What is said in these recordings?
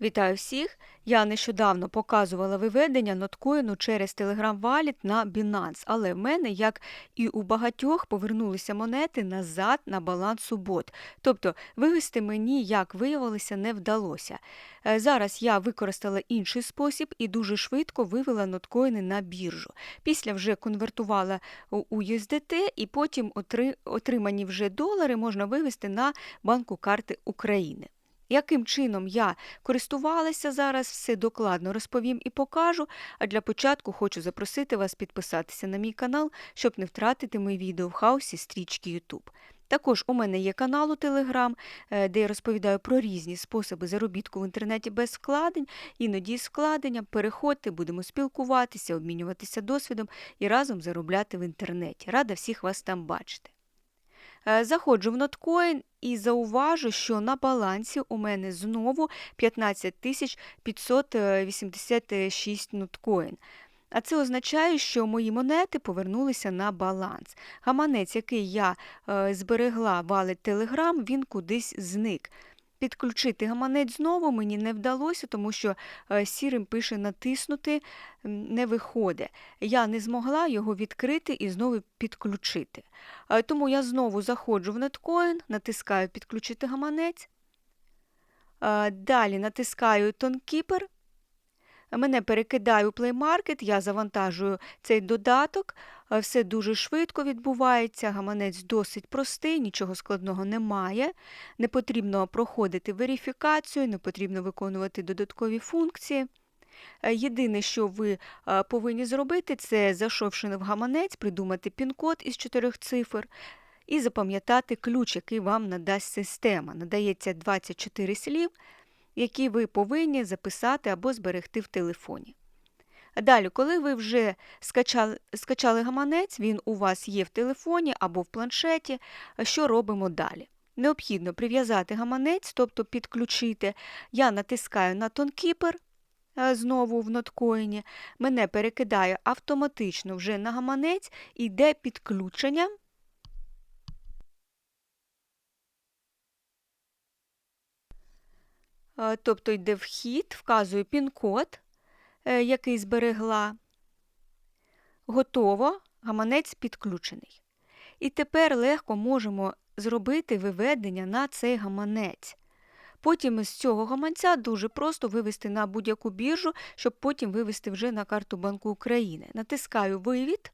Вітаю всіх! Я нещодавно показувала виведення ноткоїну через Telegram Wallet на Binance, але в мене, як і у багатьох, повернулися монети назад на баланс субот. Тобто вивести мені, як виявилося, не вдалося. Е, Зараз я використала інший спосіб і дуже швидко вивела ноткоїни на біржу. Після вже конвертувала у USDT і потім отримані вже долари можна вивести на банку карти України. Яким чином я користувалася зараз, все докладно розповім і покажу. А для початку хочу запросити вас підписатися на мій канал, щоб не втратити мої відео в хаосі стрічки YouTube. Також у мене є канал у е, де я розповідаю про різні способи заробітку в інтернеті без вкладень, іноді з вкладенням. Переходьте, будемо спілкуватися, обмінюватися досвідом і разом заробляти в інтернеті. Рада всіх вас там бачити. Е, Заходжу в ноткоін і зауважу, що на балансі у мене знову 15 тисяч 586 ноткоін. А це означає, що мої монети повернулися на баланс. Гаманець, який я е, зберегла валить Telegram, він кудись зник. Підключити гаманець знову мені не вдалося, тому що е, сірим пише натиснути не виходить. Я не змогла його відкрити і знову підключити. Е, Тому я знову заходжу в Netcoin, натискаю підключити гаманець. Е, Далі натискаю TonKeeper. Мене перекидає у Play Market, я завантажую цей додаток. Все дуже швидко відбувається, гаманець досить простий, нічого складного немає. Не потрібно проходити верифікацію, не потрібно виконувати додаткові функції. Е, Єдине, що ви е, повинні зробити, це зайшовши в гаманець, придумати пін-код із чотирьох цифр і запам'ятати ключ, який вам надасть система. Надається 24 слів, які ви повинні записати або зберегти в телефоні. Далі, коли ви вже скачали, скачали гаманець, він у вас є в телефоні або в планшеті, що робимо далі? Необхідно прив'язати гаманець, тобто підключити. Я натискаю на TonKeeper, е, знову в ноткоїні, мене перекидає автоматично вже на гаманець, іде підключення. Е, Тобто йде вхід, вказую пін-код, який зберегла. Готово, гаманець підключений. І тепер легко можемо зробити виведення на цей гаманець. Потім з цього гаманця дуже просто вивести на будь-яку біржу, щоб потім вивести вже на карту Банку України. Натискаю вивід,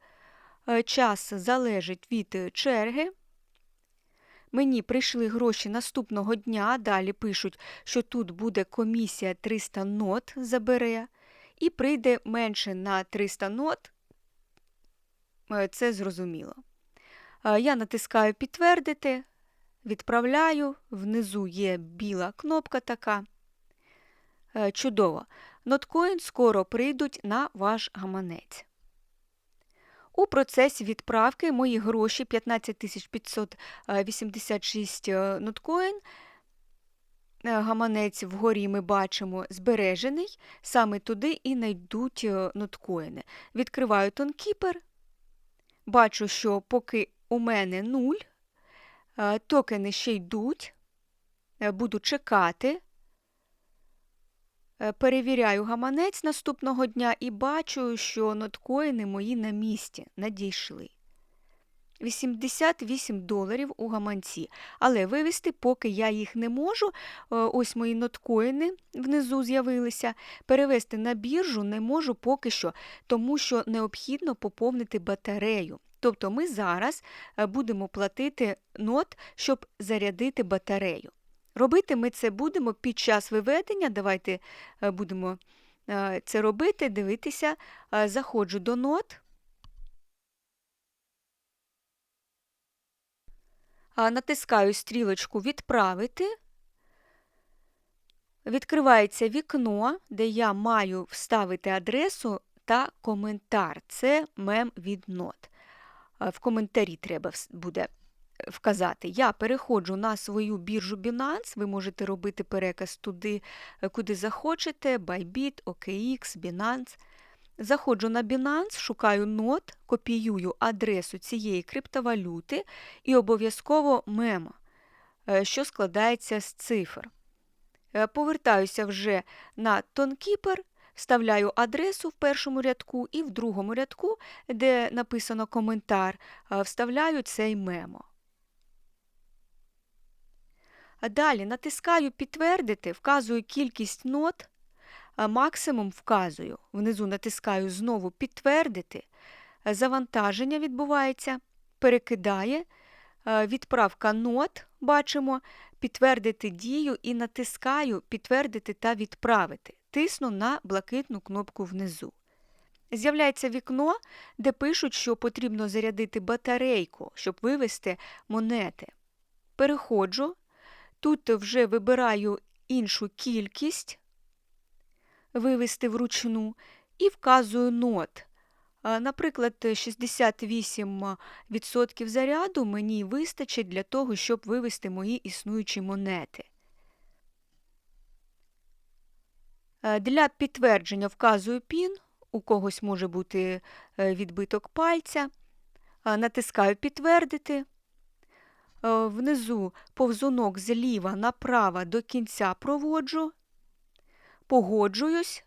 Е, час залежить від е, черги. Мені прийшли гроші наступного дня, далі пишуть, що тут буде комісія 300 нот забере, і прийде менше на 300 нот, Е, це зрозуміло. Е, Я натискаю підтвердити, відправляю, внизу є біла кнопка така. Е, Чудово. Ноткоін скоро прийдуть на ваш гаманець. У процесі відправки мої гроші 15 586 е, ноткоін. Е, Гаманець вгорі ми бачимо збережений, саме туди і найдуть е, ноткоїни. Відкриваю TonKeeper, бачу, що поки у мене нуль, е, токени ще йдуть, буду чекати. Перевіряю гаманець наступного дня і бачу, що ноткоїни мої на місці надійшли. 88 доларів у гаманці. Але вивести, поки я їх не можу, е, ось мої ноткоїни внизу з'явилися. Перевести на біржу не можу поки що, тому що необхідно поповнити батарею. Тобто ми зараз е, будемо платити нот, щоб зарядити батарею. Робити ми це будемо під час виведення. Давайте е, будемо це робити, дивитися. Заходжу до нот. Натискаю стрілочку Відправити. Відкривається вікно, де я маю вставити адресу та коментар. Це мем від нот. В коментарі треба буде вказати. Я переходжу на свою біржу Binance. Ви можете робити переказ туди, е, куди захочете: Bybit, OKX, Binance. Заходжу на Binance, шукаю нот, копіюю адресу цієї криптовалюти і обов'язково мемо, е, що складається з цифр. Е, повертаюся вже на тонкіпер, вставляю адресу в першому рядку і в другому рядку, де написано коментар, е, вставляю цей мемо. Далі натискаю Підтвердити, вказую кількість нот, максимум вказую. Внизу натискаю знову Підтвердити. Завантаження відбувається, перекидає, відправка нот, бачимо, підтвердити дію і натискаю Підтвердити та відправити. Тисну на блакитну кнопку внизу. З'являється вікно, де пишуть, що потрібно зарядити батарейку, щоб вивести монети. Переходжу, тут вже вибираю іншу кількість, вивести вручну і вказую нот. Наприклад, 68% заряду мені вистачить для того, щоб вивести мої існуючі монети. Для підтвердження вказую пін, у когось може бути е, відбиток пальця. Натискаю Підтвердити. Внизу повзунок зліва направо до кінця проводжу, погоджуюсь,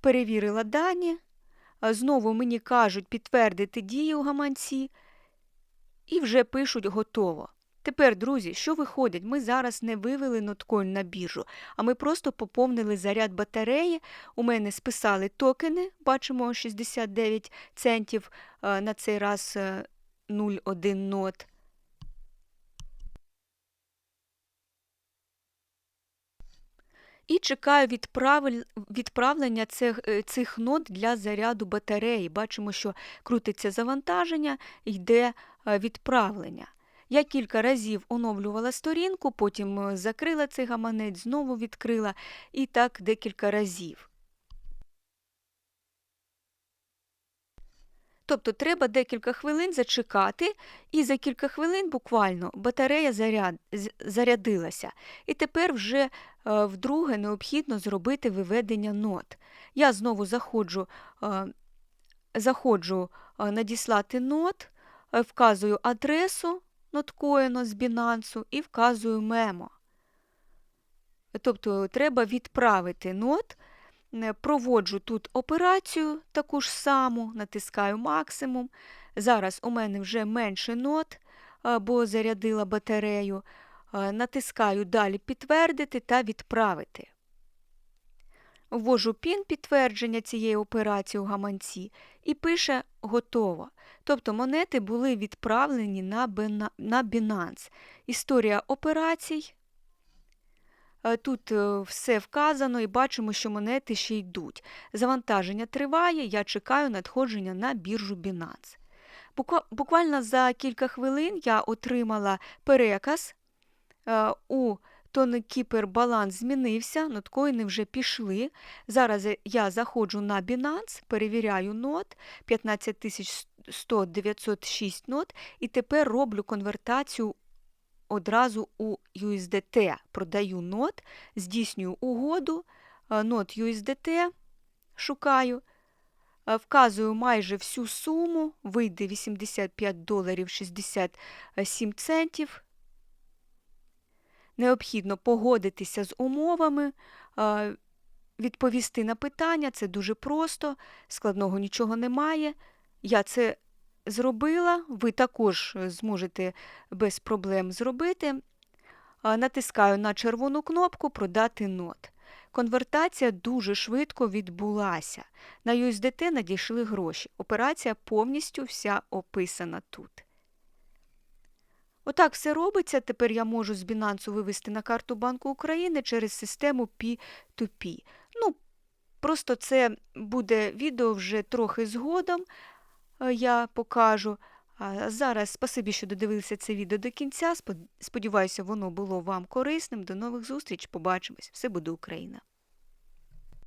перевірила дані. Знову мені кажуть підтвердити дії у гаманці і вже пишуть готово. Тепер, друзі, що виходить? Ми зараз не вивели ноткоін на біржу, а ми просто поповнили заряд батареї. У мене списали токени, бачимо 69 центів, на цей раз 0,1 е, нот. І чекаю відправлення цих е, цих нот для заряду батареї. Бачимо, що крутиться завантаження, йде е, відправлення. Я кілька разів оновлювала сторінку, потім е, закрила цей гаманець, знову відкрила і так декілька разів. Тобто треба декілька хвилин зачекати, і за кілька хвилин буквально батарея заряд, зарядилася. І тепер вже е, вдруге необхідно зробити виведення нот. Я знову заходжу, е, заходжу надіслати нот, вказую адресу ноткоїну з Binance і вказую мемо. Тобто треба відправити нот, е, проводжу тут операцію таку ж саму, натискаю максимум. Зараз у мене вже менше нот, бо зарядила батарею. Натискаю Далі підтвердити та відправити. Ввожу пін підтвердження цієї операції у гаманці і пише Готово. Тобто монети були відправлені на Binance. Історія операцій. Е, тут е, все вказано і бачимо, що монети ще йдуть. Завантаження триває, я чекаю надходження на біржу Binance. Буквально за кілька хвилин я отримала переказ е, у Тонкіпер баланс змінився, ноткоїни вже пішли. Зараз я заходжу на Binance, перевіряю нот 15100 906 нот, і тепер роблю конвертацію одразу у USDT. Продаю нот, здійснюю угоду, нот USDT шукаю. Вказую майже всю суму, вийде 85 доларів 67 центів необхідно погодитися з умовами, відповісти на питання, це дуже просто, складного нічого немає. Я це зробила, ви також зможете без проблем зробити. Натискаю на червону кнопку Продати нот. Конвертація дуже швидко відбулася. На USDT надійшли гроші. Операція повністю вся описана тут. Отак все робиться. Тепер я можу з Binance вивести на карту Банку України через систему P2P. Ну, Просто це буде відео вже трохи згодом, я покажу. А зараз спасибі, що додивилися це відео до кінця. Сподіваюся, воно було вам корисним. До нових зустріч. Побачимось. Все буде Україна!